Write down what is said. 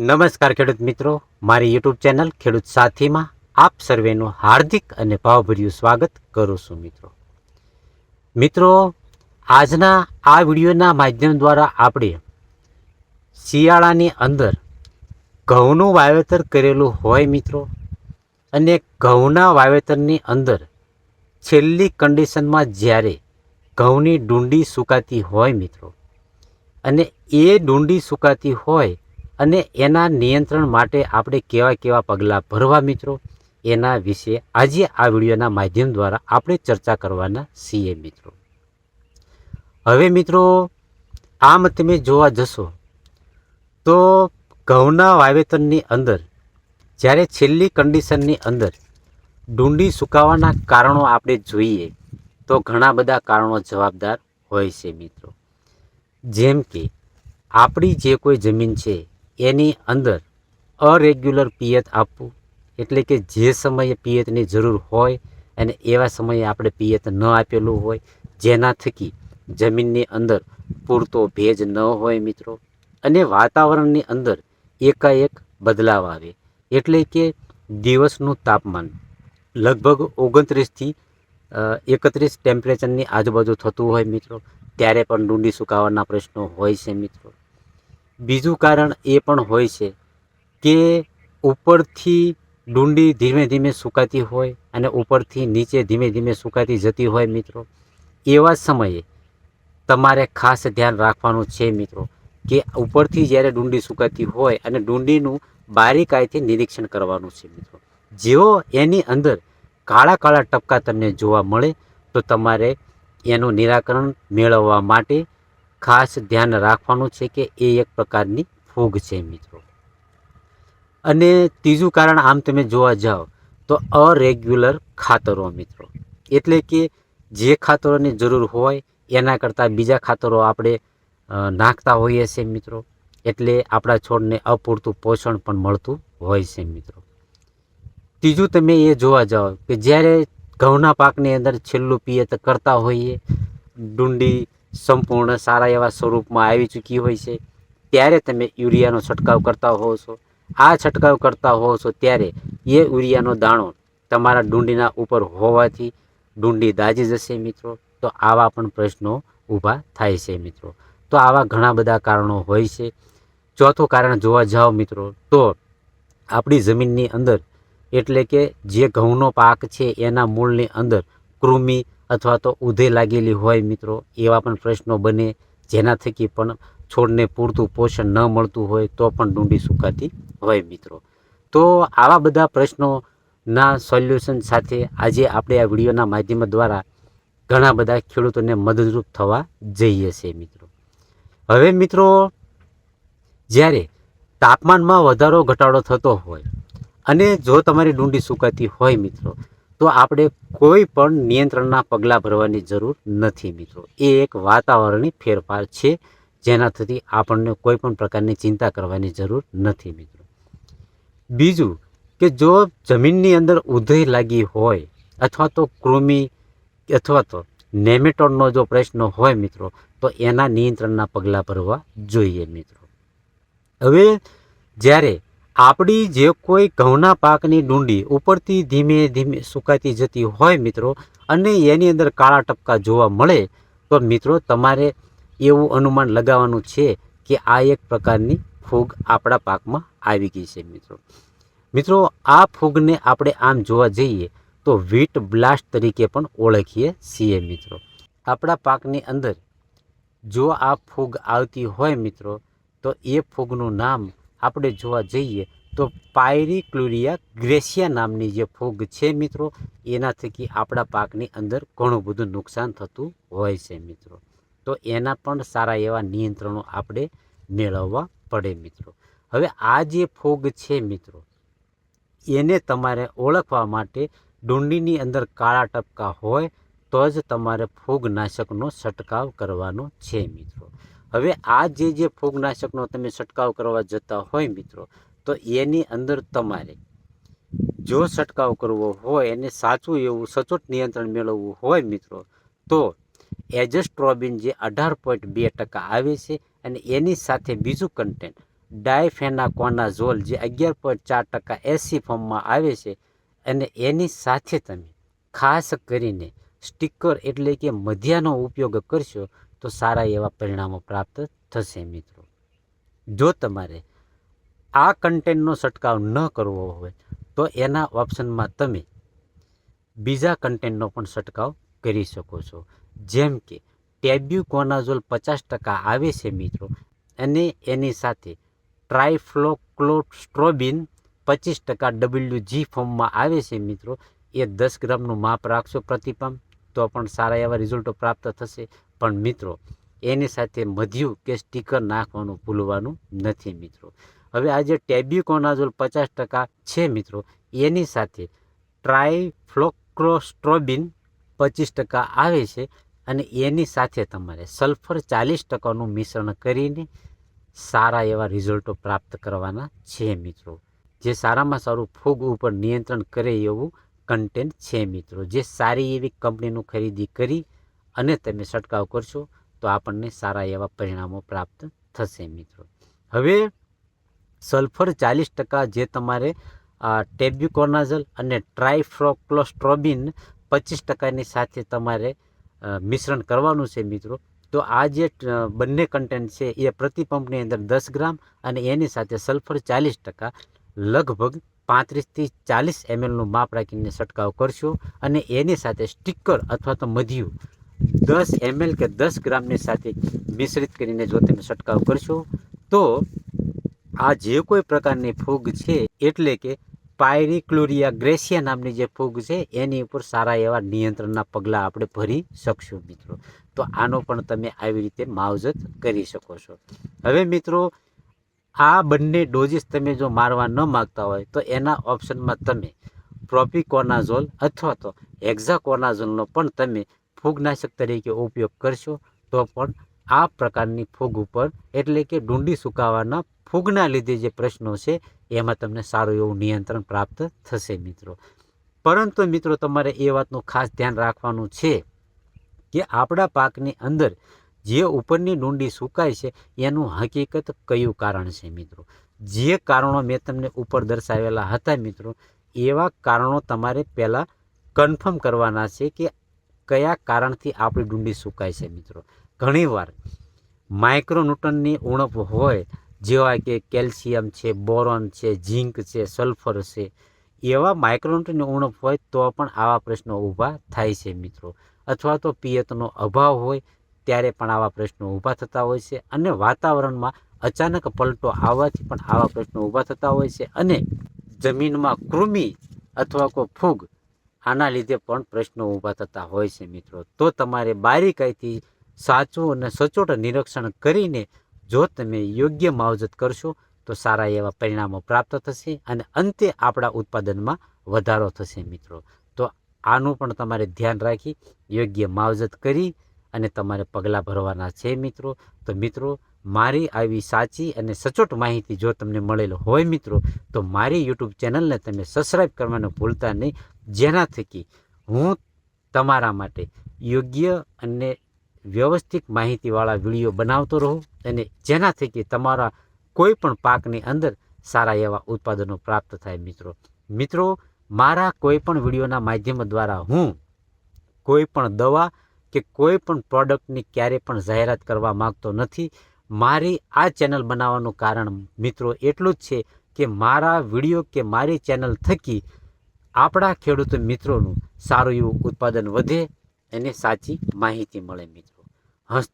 નમસ્કાર ખેડૂત મિત્રો, મારી યુટ્યુબ ચેનલ ખેડૂત સાથીમાં આપ સર્વેનું હાર્દિક અને ભાવભર્યું સ્વાગત કરું છું મિત્રો. મિત્રો, આજના આ વિડીયોના માધ્યમ દ્વારા આપણે શિયાળાની અંદર ઘઉંનું વાવેતર કરેલું હોય મિત્રો અને ઘઉંના વાવેતરની અંદર છેલ્લી કન્ડિશનમાં જ્યારે ઘઉંની ડુંડી સુકાતી હોય મિત્રો અને એ ડુંડી સુકાતી હોય અને એના નિયંત્રણ માટે આપણે કેવા કેવા પગલાં ભરવા મિત્રો? એના વિશે આજે આ વિડીયોના માધ્યમ દ્વારા આપણે ચર્ચા કરવાના છીએ મિત્રો. હવે મિત્રો, આમ તમે જોવા જશો, તો ઘઉંના વાવેતરની અંદર, જ્યારે છેલ્લી કન્ડિશનની અંદર ડુંડી સુકાવાના કારણો આપણે જોઈએ, તો ઘણા બધા કારણો જવાબદાર હોય છે મિત્રો. જેમ કે આપણી જે કોઈ જમીન છે એની અંદર અરેગ્યુલર પિયત આપવું, એટલે કે જે સમયે પિયતની જરૂર હોય અને એવા સમયે આપણે પિયત ન આપેલું હોય જેના થકી જમીનની અંદર પૂરતો ભેજ ન હોય મિત્રો. અને વાતાવરણની અંદર એકાએક બદલાવ આવે, એટલે કે દિવસનું તાપમાન. લગભગ ઓગણત્રીસથી એકત્રીસ ટેમ્પરેચરની આજુબાજુ થતું હોય મિત્રો, ત્યારે પણ ડુંડી સુકાવાના પ્રશ્નો હોય છે મિત્રો. બીજું કારણ એ પણ હોય છે કે ઉપરથી ડુંડી ધીમે ધીમે સુકાતી હોય અને ઉપરથી નીચે ધીમે ધીમે સુકાતી જતી હોય મિત્રો, એવા સમયે તમારે ખાસ ધ્યાન રાખવાનું છે મિત્રો કે ઉપરથી જ્યારે ડુંડી સુકાતી હોય અને ડુંડીનું બારીકાઈથી નિરીક્ષણ કરવાનું છે મિત્રો. જેઓ એની અંદર કાળા કાળા ટપકા તમને જોવા મળે તો તમારે એનું નિરાકરણ મેળવવા માટે ખાસ ધ્યાન રાખવાનું છે કે એ એક પ્રકારની ફૂગ છે મિત્રો. અને ત્રીજું કારણ આમ તમે જોવા જાઓ તો અરેગ્યુલર ખાતરો મિત્રો. એટલે કે જે ખાતરોની જરૂર હોય એના કરતાં બીજા ખાતરો આપણે નાખતા હોઈએ છીએ મિત્રો. એટલે આપણા છોડને અપૂરતું પોષણ પણ મળતું હોય છે મિત્રો. ત્રીજું તમે એ જોવા જાઓ કે જ્યારે ઘઉંના પાકની અંદર છેલ્લું પિયત કરતા હોઈએ, ડુંડી સંપૂર્ણ સારા એવા સ્વરૂપમાં આવી ચૂકી હોય છે, ત્યારે તમે યુરિયાનો છંટકાવ કરતા હોવ છો. આ છંટકાવ કરતા હોવ છો ત્યારે એ યુરિયાનો દાણો તમારા ડુંડીના ઉપર હોવાથી ડુંડી દાજી જશે મિત્રો. તો આવા પણ પ્રશ્નો ઊભા થાય છે મિત્રો. તો આવા ઘણા બધા કારણો હોય છે. ચોથું કારણ જોવા જાઓ મિત્રો, તો આપણી જમીનની અંદર એટલે કે જે ઘઉંનો પાક છે, એના મૂળની અંદર કૃમિ અથવા તો ઉધે લાગેલી હોય મિત્રો, એવા પણ પ્રશ્નો બને જેના થકી પણ છોડને પૂરતું પોષણ ન મળતું હોય તો પણ ડુંડી સુકાતી હોય મિત્રો. તો આવા બધા પ્રશ્નોના સોલ્યુશન સાથે આજે આપણે આ વિડીયોના માધ્યમ દ્વારા ઘણા બધા ખેડૂતોને મદદરૂપ થવા જઈએ છીએ મિત્રો. હવે મિત્રો, જ્યારે તાપમાનમાં વધારો ઘટાડો થતો હોય અને જો તમારી ડુંડી સુકાતી હોય મિત્રો તો આપણે કોઈ પણ નિયંત્રણના પગલાં ભરવાની જરૂર નથી મિત્રો. એ એક વાતાવરણની ફેરફાર છે જેના થકી આપણને કોઈ પણ પ્રકારની ચિંતા કરવાની જરૂર નથી મિત્રો. બીજું કે જો જમીનની અંદર ઉધઈ લાગી હોય અથવા તો કૃમિ અથવા તો નેમેટોડનો જો પ્રશ્ન હોય મિત્રો, તો એના નિયંત્રણના પગલાં ભરવા જોઈએ મિત્રો. હવે જ્યારે આપણી જે કોઈ ઘઉંના પાકની ડુંડી ઉપરથી ધીમે ધીમે સુકાતી જતી હોય મિત્રો, અને એની અંદર કાળા ટપકા જોવા મળે, તો મિત્રો તમારે એવું અનુમાન લગાવવાનું છે કે આ એક પ્રકારની ફૂગ આપણા પાકમાં આવી ગઈ છે મિત્રો. મિત્રો, આ ફૂગને આપણે આમ જોવા જઈએ તો વીટ બ્લાસ્ટ તરીકે પણ ઓળખીએ છીએ મિત્રો. આપણા પાકની અંદર જો આ ફૂગ આવતી હોય મિત્રો, તો એ ફૂગનું નામ આપણે જોવા જઈએ તો પાયરીક્લુરિયા ગ્રેસિયા નામની જે ફૂગ છે મિત્રો એના થકી આપણા પાકની અંદર ઘણું બધું નુકસાન થતું હોય છે મિત્રો. તો એના પણ સારા એવા નિયંત્રણો આપણે મેળવવા પડે મિત્રો. હવે આ જે ફોગ છે મિત્રો, એને તમારે ઓળખવા માટે ડુંડીની અંદર કાળા ટપકા હોય તો જ તમારે ફૂગનાશકનો છંટકાવ કરવાનો છે મિત્રો. હવે આ જે જે ફૂગનાશકનો તમે છંટકાવ કરવા જતા હોય મિત્રો, તો એની અંદર તમારે જો છંટકાવ કરવો હોય એને સાચું એવું સચોટ નિયંત્રણ મેળવવું હોય મિત્રો, તો એજસ્ટ્રોબિન જે અઢાર પોઈન્ટ બે ટકા આવે છે અને એની સાથે બીજું કન્ટેન્ટ ડાયફેનાકોનાઝોલ જે અગિયાર પોઈન્ટ ચાર ટકા એસી ફોર્મમાં આવે છે અને એની સાથે તમે ખાસ કરીને સ્ટીકર એટલે કે મધ્યાનો ઉપયોગ કરશો, તો સારા એવા પરિણામો પ્રાપ્ત થશે મિત્રો. જો તમારે આ કન્ટેન્ટનો છંટકાવ ન કરવો હોય, તો એના ઓપ્શનમાં તમે બીજા કન્ટેન્ટનો પણ છંટકાવ કરી શકો છો. જેમ કે, ટેબ્યુકોનાઝોલ પચાસ ટકા આવે છે મિત્રો, અને એની સાથે ટ્રાયફ્લોક્લોસ્ટ્રોબિન પચીસ ટકા ડબલ્યુ જી ફોર્મમાં આવે છે મિત્રો. એ દસ ગ્રામનું માપ રાખશો પ્રતિપંપ તો પણ સારા એવા રિઝલ્ટો પ્રાપ્ત થશે. પણ મિત્રો, એની સાથે મધ્યું કે સ્ટીકર નાખવાનું ભૂલવાનું નથી મિત્રો. હવે આ જે ટેબ્યુકોનાઝોલ પચાસ ટકા છે મિત્રો, એની સાથે ટ્રાયફ્લોક્રોસ્ટ્રોબિન પચીસ ટકા આવે છે અને એની સાથે તમારે સલ્ફર ચાલીસ ટકાનું મિશ્રણ કરીને સારા એવા રિઝલ્ટો પ્રાપ્ત કરવાના છે મિત્રો. જે સારામાં સારું ફૂગ ઉપર નિયંત્રણ કરે એવું કન્ટેન્ટ છે મિત્રો. જે સારી એવી કંપનીનું ખરીદી કરી અને તમે છંટકાવ કરશો, તો આપણને સારા એવા પરિણામો પ્રાપ્ત થશે મિત્રો. હવે સલ્ફર ચાલીસ ટકા જે તમારે ટેબ્યુકોનાઝલ અને ટ્રાયફ્રોક્લોસ્ટ્રોબિન પચીસ ટકાની સાથે તમારે મિશ્રણ કરવાનું છે મિત્રો. તો આ જે બંને કન્ટેન્ટ છે એ પ્રતિ પંપની અંદર દસ ગ્રામ અને એની સાથે સલ્ફર ચાલીસ ટકા લગભગ પાંત્રીસથી ચાલીસ એમએલનું માપ રાખીને છંટકાવ કરશો અને એની સાથે સ્ટીકર અથવા તો મધ્યું દસ એમએલ કે દસ ગ્રામની સાથે મિશ્રિત કરીને જો તમે છંટકાવ કરશો, તો આ જે કોઈ પ્રકારની ફૂગ છે, એટલે કે પાયરીક્લોરિયા ગ્રેસિયા નામની જે ફૂગ છે, એની ઉપર સારા એવા નિયંત્રણના પગલાં આપણે ભરી શકશું મિત્રો. તો આનો પણ તમે આવી રીતે માવજત કરી શકો છો. હવે મિત્રો આ બંને ડોઝીસ તમે જો મારવા ન માગતા હોય, તો એના ઓપ્શનમાં તમે પ્રોપિકોનાઝોલ અથવા તો એક્ઝાકોનાઝોલનો પણ તમે ફૂગનાશક તરીકે ઉપયોગ કરશો, તો પણ આ પ્રકારની ફૂગ ઉપર, એટલે કે ડુંડી સુકાવાના ફૂગના લીધે જે પ્રશ્નો છે, એમાં તમને સારું એવું નિયંત્રણ પ્રાપ્ત થશે મિત્રો. પરંતુ મિત્રો, તમારે એ વાતનું ખાસ ધ્યાન રાખવાનું છે કે આપણા પાકની અંદર જે ઉપરની ડુંડી સુકાય છે, એનું હકીકત કયું કારણ છે મિત્રો? જે કારણો મેં તમને ઉપર દર્શાવેલા હતા મિત્રો, એવા કારણો તમારે પહેલાં કન્ફર્મ કરવાના છે કે કયા કારણથી આપણી ડુંડી સુકાય છે મિત્રો. ઘણીવાર માઇક્રોન્યુટનની ઉણપ હોય, જેવા કે કેલ્શિયમ છે, બોરોન છે, ઝીંક છે, સલ્ફર છે, એવા માઇક્રોન્યુટનની ઉણપ હોય તો પણ આવા પ્રશ્નો ઊભા થાય છે મિત્રો. અથવા તો પિયતનો અભાવ હોય ત્યારે પણ આવા પ્રશ્નો ઊભા થતા હોય છે અને વાતાવરણમાં અચાનક પલટો આવવાથી પણ આવા પ્રશ્નો ઊભા થતા હોય છે અને જમીનમાં કૃમિ અથવા કોઈ ફૂગ, આના લીધે પણ પ્રશ્નો ઊભા થતા હોય છે મિત્રો. તો તમારે બારીકાઈથી સાચું અને સચોટ નિરીક્ષણ કરીને જો તમે યોગ્ય માવજત કરશો, તો સારા એવા પરિણામો પ્રાપ્ત થશે અને અંતે આપણા ઉત્પાદનમાં વધારો થશે મિત્રો. તો આનું પણ તમારે ધ્યાન રાખી યોગ્ય માવજત કરી અને તમારે પગલાં ભરવાના છે મિત્રો. તો મિત્રો, મારી આવી સાચી અને સચોટ માહિતી જો તમને મળેલ હોય મિત્રો, તો મારી યુટ્યુબ ચેનલને તમે સબસ્ક્રાઈબ કરવાનું ભૂલતા નહીં. જેના થકી હું તમારા માટે યોગ્ય અને વ્યવસ્થિત માહિતીવાળા વીડિયો બનાવતો રહું અને જેના થકી તમારા કોઈ પણ પાકની અંદર સારા એવા ઉત્પાદનો પ્રાપ્ત થાય મિત્રો. મિત્રો, મારા કોઈ પણ વિડીયોના માધ્યમ દ્વારા હું કોઈ પણ દવા કે કોઈ પણ પ્રોડક્ટની ક્યારેય પણ જાહેરાત કરવા માગતો નથી. મારી આ ચેનલ બનાવવાનું કારણ મિત્રો એટલું જ છે કે મારા વીડિયો કે મારી ચેનલ થકી આપણા ખેડૂત મિત્રોનું સારું એવું ઉત્પાદન વધે અને સાચી માહિતી મળે મિત્રો. હસ્ત